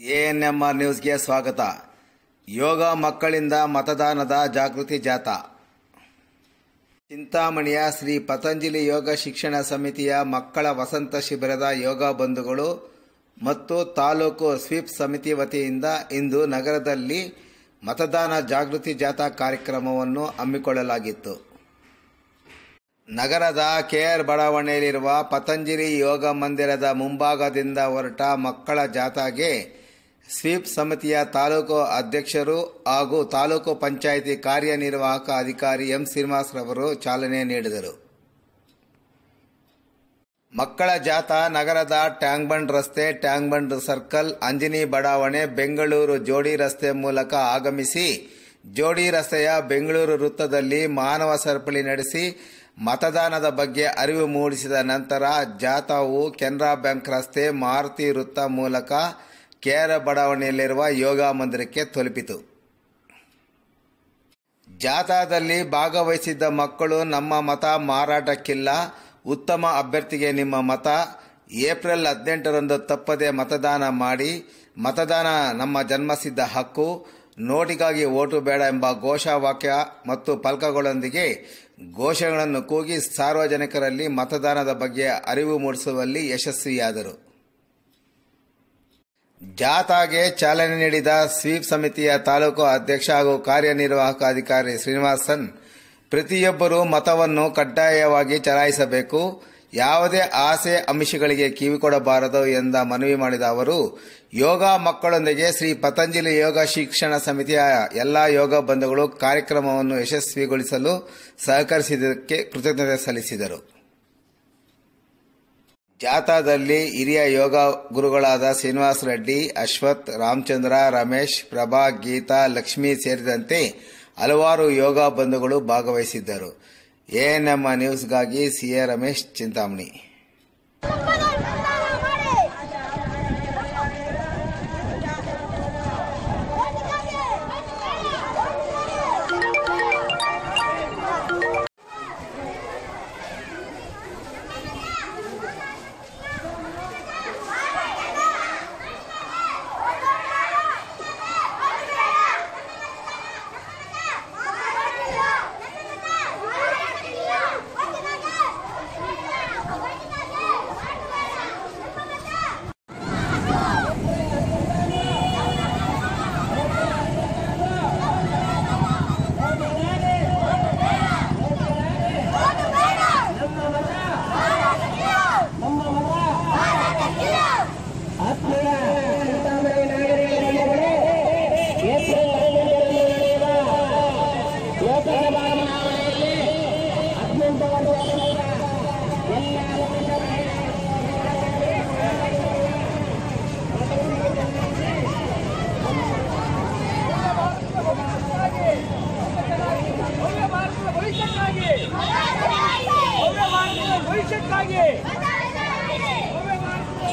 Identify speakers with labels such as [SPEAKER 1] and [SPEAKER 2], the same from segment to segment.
[SPEAKER 1] ANMR ನ್ಯೂಸ್ಗೆ ಸ್ವಾಗತ. ಯೋಗ ಮಕ್ಕಳಿಂದ ಮತದಾನದ ಜಾಗೃತಿ ಜಾಥಾ. ಚಿಂತಾಮಣಿಯ ಶ್ರೀ ಪತಂಜಲಿ ಯೋಗ ಶಿಕ್ಷಣ ಸಮಿತಿಯ ಮಕ್ಕಳ ವಸಂತ ಶಿಬಿರದ ಯೋಗ ಬಂಧುಗಳು ಮತ್ತು ತಾಲೂಕು ಸ್ವೀಪ್ ಸಮಿತಿ ವತಿಯಿಂದ ಇಂದು ನಗರದಲ್ಲಿ ಮತದಾನ ಜಾಗೃತಿ ಜಾಥಾ ಕಾರ್ಯಕ್ರಮವನ್ನು ಹಮ್ಮಿಕೊಳ್ಳಲಾಗಿತ್ತು. ನಗರದ ಕೆಆರ್ ಬಡಾವಣೆಯಲ್ಲಿರುವ ಪತಂಜಲಿ ಯೋಗ ಮಂದಿರದ ಮುಂಭಾಗದಿಂದ ಹೊರಟ ಮಕ್ಕಳ ಜಾಥಾಗೆ ಸ್ವೀಪ್ ಸಮಿತಿಯ ತಾಲೂಕು ಅಧ್ಯಕ್ಷರು ಹಾಗೂ ತಾಲೂಕು ಪಂಚಾಯಿತಿ ಕಾರ್ಯನಿರ್ವಾಹಕ ಅಧಿಕಾರಿ ಎಂ ಶ್ರೀನಿವಾಸರವರು ಚಾಲನೆ ನೀಡಿದರು. ಮಕ್ಕಳ ಜಾಥಾ ನಗರದ ಟ್ಯಾಂಕ್ ಬಂಡ್ ರಸ್ತೆ ಟ್ಯಾಂಕ್ ಬಂಡ್ ಸರ್ಕಲ್, ಅಂಜನಿ ಬಡಾವಣೆ, ಬೆಂಗಳೂರು ಜೋಡಿ ರಸ್ತೆ ಮೂಲಕ ಆಗಮಿಸಿ ಜೋಡಿ ರಸ್ತೆಯ ಬೆಂಗಳೂರು ವೃತ್ತದಲ್ಲಿ ಮಾನವ ಸರಪಳಿ ನಡೆಸಿ ಮತದಾನದ ಬಗ್ಗೆ ಅರಿವು ಮೂಡಿಸಿದ ನಂತರ ಜಾಥಾವು ಕೆನರಾ ಬ್ಯಾಂಕ್ ರಸ್ತೆ, ಮಾರುತಿ ವೃತ್ತ ಮೂಲಕ ಕೆಆರ್ ಬಡಾವಣೆಯಲ್ಲಿರುವ ಯೋಗ ಮಂದಿರಕ್ಕೆ ತಲುಪಿತು. ಜಾಥಾದಲ್ಲಿ ಭಾಗವಹಿಸಿದ್ದ ಮಕ್ಕಳು ನಮ್ಮ ಮತ ಮಾರಾಟಕ್ಕಿಲ್ಲ. ಉತ್ತಮ ಅಭ್ಯರ್ಥಿಗೆ ನಿಮ್ಮ ಮತ. ಏಪ್ರಿಲ್ ಹದಿನೆಂಟರಂದು ತಪ್ಪದೆ ಮತದಾನ ಮಾಡಿ, ಮತದಾನ ನಮ್ಮ ಜನ್ಮಸಿದ್ಧ ಹಕ್ಕು. ನೋಟಿಗಾಗಿ ಓಟು ಬೇಡ ಎಂಬ ಘೋಷವಾಕ್ಯ ಮತ್ತು ಫಲಕಗಳೊಂದಿಗೆ ಘೋಷಗಳನ್ನು ಕೂಗಿ ಸಾರ್ವಜನಿಕರಲ್ಲಿ ಮತದಾನದ ಬಗ್ಗೆ ಅರಿವು ಮೂಡಿಸುವಲ್ಲಿ ಯಶಸ್ವಿಯಾದರು. ಜಾಥಾಗೆ ಚಾಲನೆ ನೀಡಿದ ಸ್ವೀಪ್ ಸಮಿತಿಯ ತಾಲೂಕು ಅಧ್ಯಕ್ಷ ಹಾಗೂ ಕಾರ್ಯನಿರ್ವಾಹಕ ಅಧಿಕಾರಿ ಶ್ರೀನಿವಾಸನ್, ಪ್ರತಿಯೊಬ್ಬರೂ ಮತವನ್ನು ಕಡ್ಡಾಯವಾಗಿ ಚಲಾಯಿಸಬೇಕು, ಯಾವುದೇ ಆಸೆ ಅಂಶಗಳಿಗೆ ಕಿವಿಕೊಡಬಾರದು ಎಂದ ಮನವಿ ಮಾಡಿದ ಅವರು, ಯೋಗ ಮಕ್ಕಳೊಂದಿಗೆ ಶ್ರೀ ಪತಂಜಲಿ ಯೋಗ ಶಿಕ್ಷಣ ಸಮಿತಿಯ ಎಲ್ಲಾ ಯೋಗ ಬಂಧುಗಳು ಕಾರ್ಯಕ್ರಮವನ್ನು ಯಶಸ್ವಿಗೊಳಿಸಲು ಸಹಕರಿಸಿದ್ದಕ್ಕೆ ಕೃತಜ್ಞತೆ ಸಲ್ಲಿಸಿದರು. ಜಾಥಾದಲ್ಲಿ ಹಿರಿಯ ಯೋಗ ಗುರುಗಳಾದ ಶ್ರೀನಿವಾಸ ರೆಡ್ಡಿ, ಅಶ್ವಥ್, ರಾಮಚಂದ್ರ, ರಮೇಶ್, ಪ್ರಭಾ, ಗೀತಾ, ಲಕ್ಷ್ಮಿ ಸೇರಿದಂತೆ ಹಲವಾರು ಯೋಗ ಬಂಧುಗಳು ಭಾಗವಹಿಸಿದ್ದರು. ಎಎನ್ಎಂ ನ್ಯೂಸ್ಗಾಗಿ ಸಿಎ ರಮೇಶ್ ಚಿಂತಾಮಣಿ.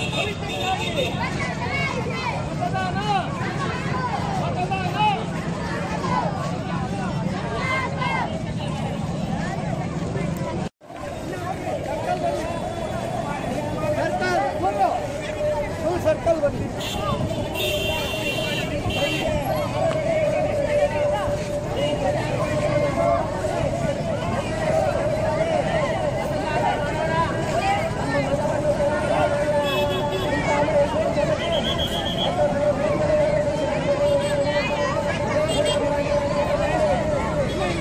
[SPEAKER 2] ಭವಿಷ್ಯಕ್ಕಾಗಿ ಮತದಾನ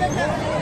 [SPEAKER 3] Thank you.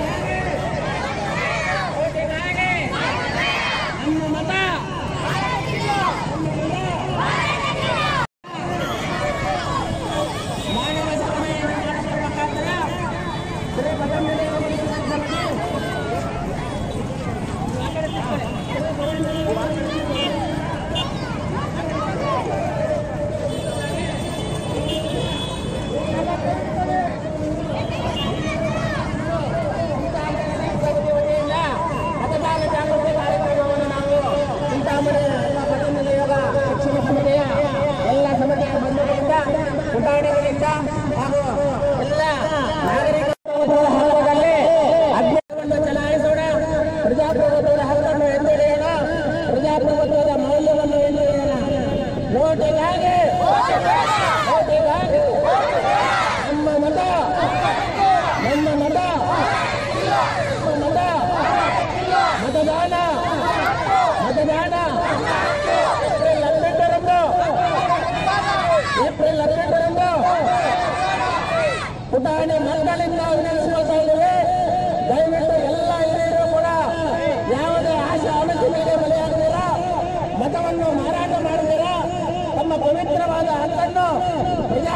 [SPEAKER 3] वोट लाएँगे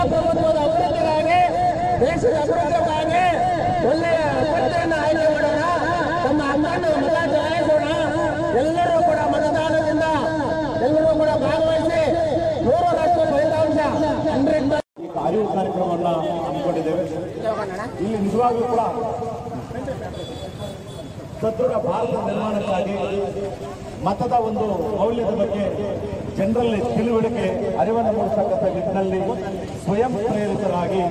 [SPEAKER 3] ಪ್ರಜಾಪ್ರಭುತ್ವದ ಅಭಿವೃದ್ಧಿಗಾಗಿ ದೇಶದ ಅಭಿವೃದ್ಧಿಗಾಗಿ ಒಳ್ಳೆಯ ಅಭ್ಯರ್ಥಿಯನ್ನು ಆಯ್ಕೆ ಮಾಡೋಣ ತಮ್ಮ ಅಮ್ಮನ್ನು ಮತ ಚಲಾಯಿಸೋಣ ಎಲ್ಲರೂ ಕೂಡ ಮತದಾನದಿಂದ ಎಲ್ಲರೂ ಕೂಡ ಭಾಗವಹಿಸಿ ನೂರರಷ್ಟು ಫಲಿತಾಂಶ ಹಂಡ್ರೆಡ್
[SPEAKER 4] ಅರಿವು ಕಾರ್ಯಕ್ರಮವನ್ನ ಹಮ್ಮಿಕೊಂಡಿದ್ದೇವೆ. ಇಲ್ಲಿ ನಿಜವಾಗ್ಲೂ ಕೂಡ ಸದೃಢ ಭಾರತ ನಿರ್ಮಾಣಕ್ಕಾಗಿ ಮತದ ಒಂದು ಮೌಲ್ಯದ ಬಗ್ಗೆ ಜನರಲ್ಲಿ ತಿಳುವಳಿಕೆ, ಅರಿವನ್ನು ಮೂಡಿಸತಕ್ಕಂಥ ನಿಟ್ಟಿನಲ್ಲಿ ಸ್ವಯಂ ಪ್ರೇರಿತರಾಗಿ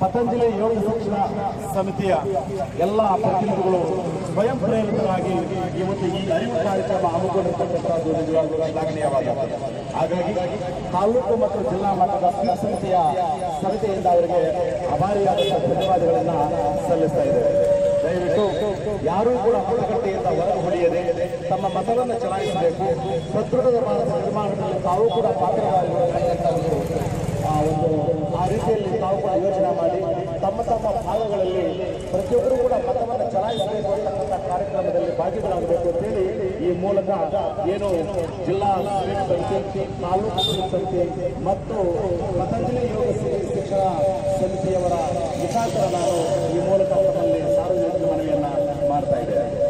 [SPEAKER 4] ಪತಂಜಲಿ ಯೋಗ ಶಿಕ್ಷಣ ಸಮಿತಿಯ ಎಲ್ಲ ಪ್ರತಿನಿಧಿಗಳು ಸ್ವಯಂ ಪ್ರೇರಿತರಾಗಿ ಇವತ್ತು ಈ ಅರಿವು ಕಾರ್ಯಕ್ರಮ ಹಮ್ಮಿಕೊಂಡಿರ್ತಕ್ಕಂಥದ್ದು ನಿಜವಾಗ್ಲೂ ಶ್ಲಾಘನೀಯವಾದ ಹಾಗಾಗಿ ತಾಲೂಕು ಮತ್ತು ಜಿಲ್ಲಾ ಮಟ್ಟದ ಸಮಿತಿಯ ಸಮಿತಿಯಿಂದ ಅವರಿಗೆ ಅಭಾರಿಯಾದಂಥ ಧನ್ಯವಾದಗಳನ್ನು ಸಲ್ಲಿಸ್ತಾ ಇದ್ದೇವೆ. ದಯವಿಟ್ಟು ಯಾರೂ ಕೂಡ ಮತಗಟ್ಟೆಯಿಂದ ಹೊರಗೆ ಹೊಡೆಯದೆ ತಮ್ಮ ಮತವನ್ನು ಚಲಾಯಿಸಬೇಕು. ಸದೃಢದ ನಿರ್ಮಾಣದಲ್ಲಿ ತಾವು ಕೂಡ ಪಾತ್ರರಾಗಿರತಕ್ಕಂಥ ಒಂದು ಆ ರೀತಿಯಲ್ಲಿ ತಾವು ಕೂಡ ಯೋಚನೆ ಮಾಡಿ, ತಮ್ಮ ತಮ್ಮ ಭಾಗಗಳಲ್ಲಿ ಪ್ರತಿಯೊಬ್ಬರು ಕೂಡ ಮತವನ್ನು ಚಲಾಯಿಸಬೇಕು ಅಂತಕ್ಕಂಥ ಕಾರ್ಯಕ್ರಮದಲ್ಲಿ ಭಾಗಿಗಳಾಗಬೇಕು ಅಂತೇಳಿ ಈ ಮೂಲಕ ಏನು ಜಿಲ್ಲಾ ಸಮಿತಿ, ತಾಲೂಕು ಸಮಿತಿ ಮತ್ತು ಪತಂಜಲಿ ಯೋಗ ಶಿಕ್ಷಣ ಸಮಿತಿಯವರ ಮುಖಾಂತರ ನಾನು ಈ ಮೂಲಕ ತಮ್ಮಲ್ಲಿ ಮಾಡ್ತಾ ಇದ್ದೇನೆ